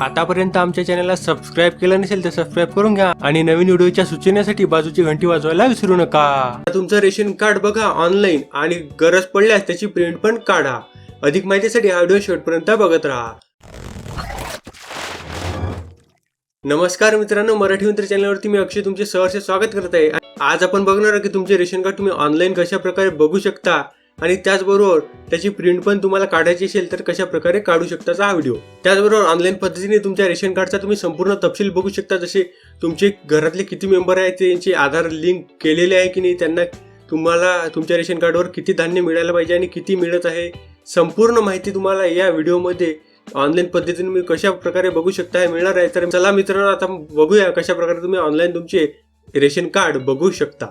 आतापर्यंत आमच्या चॅनलला सबस्क्राईब केलं नसेल तर सबस्क्राईब करून घ्या आणि नवीन व्हिडिओच्या सूचनेसाठी बाजूची घंटी वाजवायला विसरू नका. तुमचं रेशन कार्ड बघा ऑनलाईन आणि गरज पडल्यास त्याची प्रिंट पण काढा. अधिक माहितीसाठी हा व्हिडिओ शेवटपर्यंत बघत राहा. नमस्कार मित्रांनो मराठी मित्र चॅनलवरती मी अक्षय तुमचे सहर्ष स्वागत करत आहे. आज आपण बघणार आहोत की तुमचे रेशन कार्ड तुम्ही ऑनलाईन कशा प्रकारे बघू शकता. आणि त्याचबरोबर त्याची प्रिंट पण तुम्हाला काढायची असेल तर कशा प्रकारे काढू शकताचा हा व्हिडिओ त्याचबरोबर ऑनलाईन पद्धतीने तुमच्या रेशन कार्डचा तुम्ही संपूर्ण तपशील बघू शकता जसे तुमचे घरातले किती मेंबर आहेत त्यांचे आधार लिंक केलेले आहे की नाही त्यांना तुम्हाला तुमच्या रेशन कार्डवर किती धान्य मिळायला पाहिजे आणि किती मिळत आहे संपूर्ण माहिती तुम्हाला या व्हिडिओमध्ये ऑनलाईन पद्धतीने मी कशा प्रकारे बघू शकता हे मिळणार आहे. तर चला मित्रांनो आता बघूया कशा प्रकारे तुम्ही ऑनलाईन तुमचे रेशन कार्ड बघू शकता.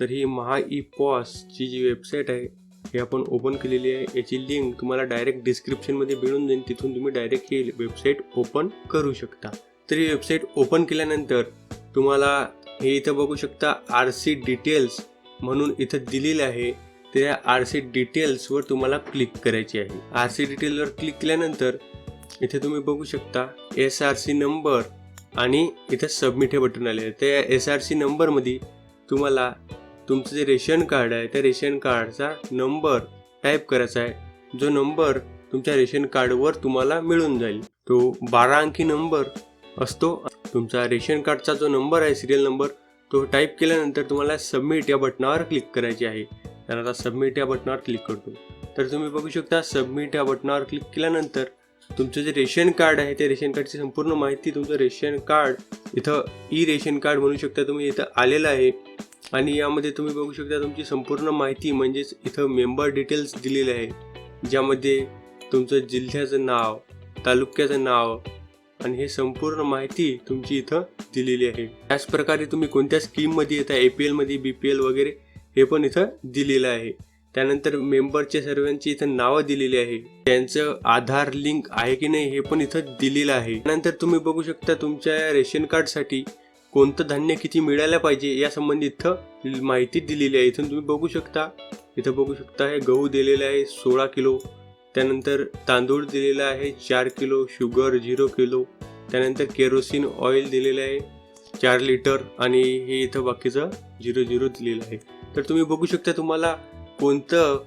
तर ही महा ई पॉसची जी वेबसाईट आहे हे आपण ओपन केलेली आहे. याची लिंक तुम्हाला डायरेक्ट डिस्क्रिप्शनमध्ये मिळून जाईल. तिथून तुम्ही डायरेक्ट ही वेबसाईट ओपन करू शकता. तर ही वेबसाईट ओपन केल्यानंतर तुम्हाला हे इथं बघू शकता आर सी डिटेल्स म्हणून इथं दिलेलं आहे. त्या आर सी डिटेल्सवर तुम्हाला क्लिक करायची आहे. आर सी डिटेलवर क्लिक केल्यानंतर इथे तुम्ही बघू शकता एस आर सी नंबर आणि इथं सबमिट हे बटन आले आहे. त्या एस आर सी नंबरमध्ये तुम्हाला तुमचं जे रेशन कार्ड आहे त्या रेशन कार्डचा नंबर टाईप करायचा आहे. जो नंबर तुमच्या रेशन कार्डवर तुम्हाला मिळून जाईल. तो बारा अंकी नंबर असतो. तुमचा रेशन कार्डचा जो नंबर आहे सिरियल नंबर तो टाईप केल्यानंतर तुम्हाला सबमिट या बटनावर क्लिक करायचे आहे. तर आता सबमिट या बटनावर क्लिक करतो. तर तुम्ही बघू शकता सबमिट या बटनावर क्लिक केल्यानंतर तुमचं जे रेशन कार्ड आहे त्या रेशन कार्डची संपूर्ण माहिती तुमचं रेशन कार्ड इथं ई रेशन कार्ड म्हणू शकता तुम्ही इथं आलेलं आहे. आणि यामध्ये तुम्ही बघू शकता तुमची संपूर्ण माहिती म्हणजेच इथं मेंबर डिटेल्स दिलेले आहे ज्यामध्ये तुमचं जिल्ह्याचं नाव तालुक्याचं नाव आणि हे संपूर्ण माहिती तुमची इथं दिलेली आहे. त्याच प्रकारे तुम्ही कोणत्या स्कीममध्ये येता ए पी एलमध्ये बी पी एल वगैरे हे पण इथं दिलेलं आहे. त्यानंतर मेंबरच्या सर्वांची इथं नावं दिलेली आहे. त्यांचं आधार लिंक आहे की नाही हे पण इथं दिलेलं आहे. त्यानंतर तुम्ही बघू शकता तुमच्या रेशन कार्डसाठी कोणतं धान्य किती मिळायला पाहिजे या संबंधी इथं माहिती दिलेली आहे. इथून तुम्ही बघू शकता. इथं बघू शकता हे गहू दिलेला आहे सोळा किलो. त्यानंतर तांदूळ दिलेला आहे चार किलो शुगर झिरो किलो. त्यानंतर केरोसिन ऑइल दिलेलं आहे चार लिटर आणि हे इथं बाकीचं झिरो झिरो दिलेलं आहे. तर तुम्ही बघू शकता तुम्हाला कोणतं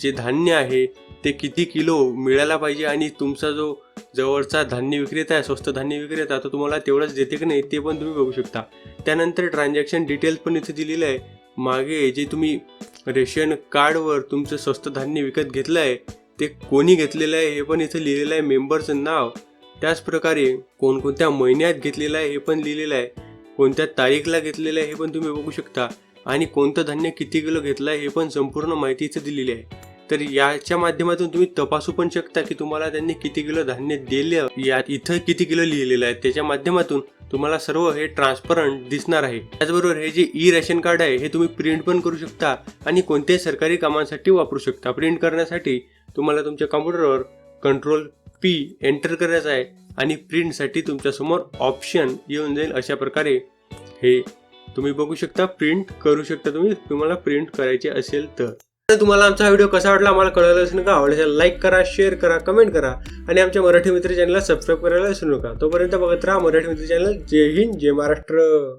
जे धान्य आहे ते किती किलो मिळायला पाहिजे आणि तुमचा जो जवळचा धान्य विक्रेता आहे स्वस्त धान्य विक्रेता तो तुम्हाला तेवढंच देते की नाही ते पण तुम्ही बघू शकता. त्यानंतर ट्रान्झॅक्शन डिटेल्स पण इथे दिलेलं आहे. मागे जे तुम्ही रेशन कार्डवर तुमचं स्वस्त धान्य विकत घेतलं आहे ते कोणी घेतलेलं आहे हे पण इथं लिहिलेलं आहे मेंबरचं नाव. त्याचप्रकारे कोणकोणत्या महिन्यात घेतलेलं आहे हे पण लिहिलेलं आहे. कोणत्या तारीखला घेतलेलं आहे हे पण तुम्ही बघू शकता. आणि कोणतं धान्य किती किलो घेतलं आहे हे पण संपूर्ण माहिती इथं दिलेली आहे. तर याच्या माध्यमातून तुम्ही तपासू पण शकता की तुम्हाला त्यांनी किती किलो धान्य दिलं यात इथं किती किलो लिहिलेलं आहे. त्याच्या माध्यमातून तुम्हाला सर्व हे ट्रान्सपरंट दिसणार आहे. त्याचबरोबर हे जे ई रेशन कार्ड आहे हे तुम्ही प्रिंट पण करू शकता आणि कोणत्याही सरकारी कामांसाठी वापरू शकता. प्रिंट करण्यासाठी तुम्हाला तुमच्या कम्प्युटरवर कंट्रोल पी एंटर करायचं आहे आणि प्रिंटसाठी तुमच्यासमोर ऑप्शन येऊन जाईल. अशा प्रकारे हे तुम्ही बघू शकता प्रिंट करू शकता तुम्ही. तुम्हाला प्रिंट करायचे असेल तर. तुम्हाला आमचा व्हिडिओ कसा वाटला आम्हाला कळलं असेल नका आवडेल लाईक करा शेअर करा कमेंट करा. आणि आमच्या मराठी मित्र चॅनलला सबस्क्राईब करायला विसरू नका. तोपर्यंत बघत राहा मराठी मित्र चॅनल जय हिंद जय महाराष्ट्र.